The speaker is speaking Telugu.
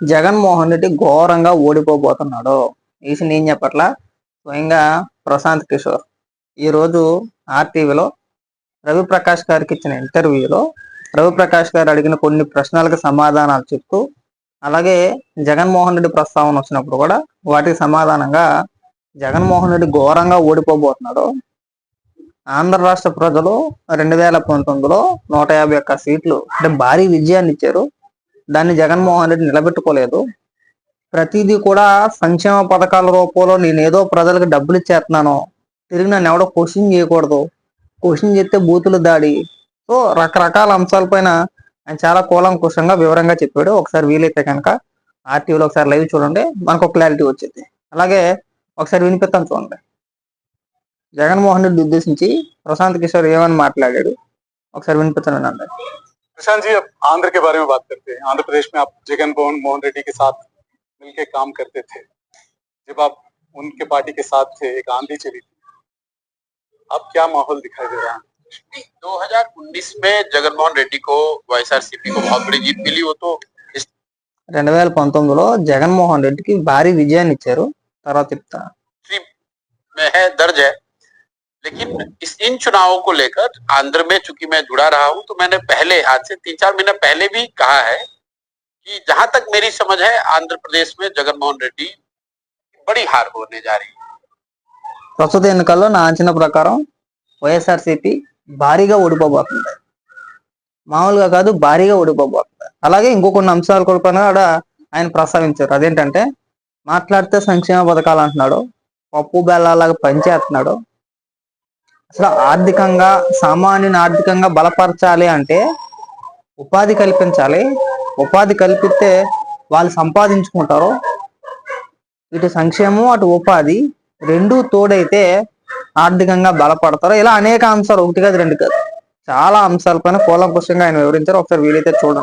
జగన్మోహన్ రెడ్డి ఘోరంగా ఓడిపోబోతున్నాడు. ఈ నేను చెప్పట్లా? స్వయంగా ప్రశాంత్ కిషోర్. ఈరోజు ఆర్టీవీలో రవిప్రకాష్ గారికి ఇచ్చిన ఇంటర్వ్యూలో రవిప్రకాష్ గారు అడిగిన కొన్ని ప్రశ్నలకు సమాధానాలు చెప్తూ అలాగే జగన్మోహన్ రెడ్డి ప్రస్తావన వచ్చినప్పుడు కూడా వాటికి సమాధానంగా జగన్మోహన్ రెడ్డి ఘోరంగా ఓడిపోబోతున్నాడు. ఆంధ్ర రాష్ట్ర ప్రజలు రెండు వేల పంతొమ్మిదిలో నూట యాభై ఒక్క సీట్లు అంటే భారీ విజయాన్ని ఇచ్చారు. దాన్ని జగన్మోహన్ రెడ్డి నిలబెట్టుకోలేదు. ప్రతిదీ కూడా సంక్షేమ పథకాల రూపంలో నేను ఏదో ప్రజలకు డబ్బులు ఇచ్చేస్తున్నాను తిరిగి నన్ను ఎవడో క్వశ్చన్ చేయకూడదు. క్వశ్చన్ చేస్తే బూతులు దాడి. సో రకరకాల అంశాలపైన ఆయన చాలా కూలంకుషంగా వివరంగా చెప్పాడు. ఒకసారి వీలైతే కనుక ఆర్టీవీలో ఒకసారి లైవ్ చూడండి. మనకు ఒక క్లారిటీ వచ్చింది. అలాగే ఒకసారి వినిపిస్తాను చూడండి. జగన్మోహన్ రెడ్డి ఉద్దేశించి ప్రశాంత్ కిషోర్ ఏమని మాట్లాడాడు? ఒకసారి వినిపిస్తాను వినండి. प्रशांत जी अब आंध्र के बारे में बात करते हैं आंध्र प्रदेश में आप जगन मोहन मोहन रेड्डी के साथ मिलके काम करते थे जब आप उनके पार्टी के साथ थे एक आंधी चली थी अब क्या माहौल दिखाई दे रहा है 2019 में जगनमोहन रेड्डी को वाईएसआरसीपी को बहुत बड़ी जीत मिली वो तो इस రెండు వేల పంతొమ్మిదిలో జగన్మోహన్ రెడ్డికి భారీ విజయాన్ని ఇచ్చారు తర్వాత చెప్తా हिस्ट्री में है दर्ज है लेकिन इस इन चुनावों को लेकर आंध्र में चूंकि मैं जुड़ा रहा हूं तो मैंने पहले आज से तीन चार महीने पहले भी कहा है कि जहां तक मेरी समझ है आंध्र प्रदेश में जगनमोहन रेड्डी की बड़ी हार होने जा रही है ప్రస్తుత ఎన్నికల్లో నా అంచనా ప్రకారం వైఎస్ఆర్సీపీ భారీగా ఓడిపోబోతుంది మామూలుగా కాదు భారీగా ఓడిపోబోతుంది అలాగే ఇంకో కొన్ని అంశాలు కూడా పైన కూడా ఆయన ప్రస్తావించారు అదేంటంటే మాట్లాడితే సంక్షేమ పథకాలు అంటున్నాడు పప్పు బెల్లాలాగా పనిచేస్తున్నాడు అసలు ఆర్థికంగా సామాన్యుని ఆర్థికంగా బలపరచాలి అంటే ఉపాధి కల్పించాలి. ఉపాధి కల్పిస్తే వాళ్ళు సంపాదించుకుంటారు. ఇటు సంక్షేమం అటు ఉపాధి రెండు తోడైతే ఆర్థికంగా బలపడతారు. ఇలా అనేక అంశాలు ఒకటి కాదు రెండు కాదు చాలా అంశాలపైన కూలంకుషంగా ఆయన వివరించారు. ఒకసారి వీలైతే చూడండి.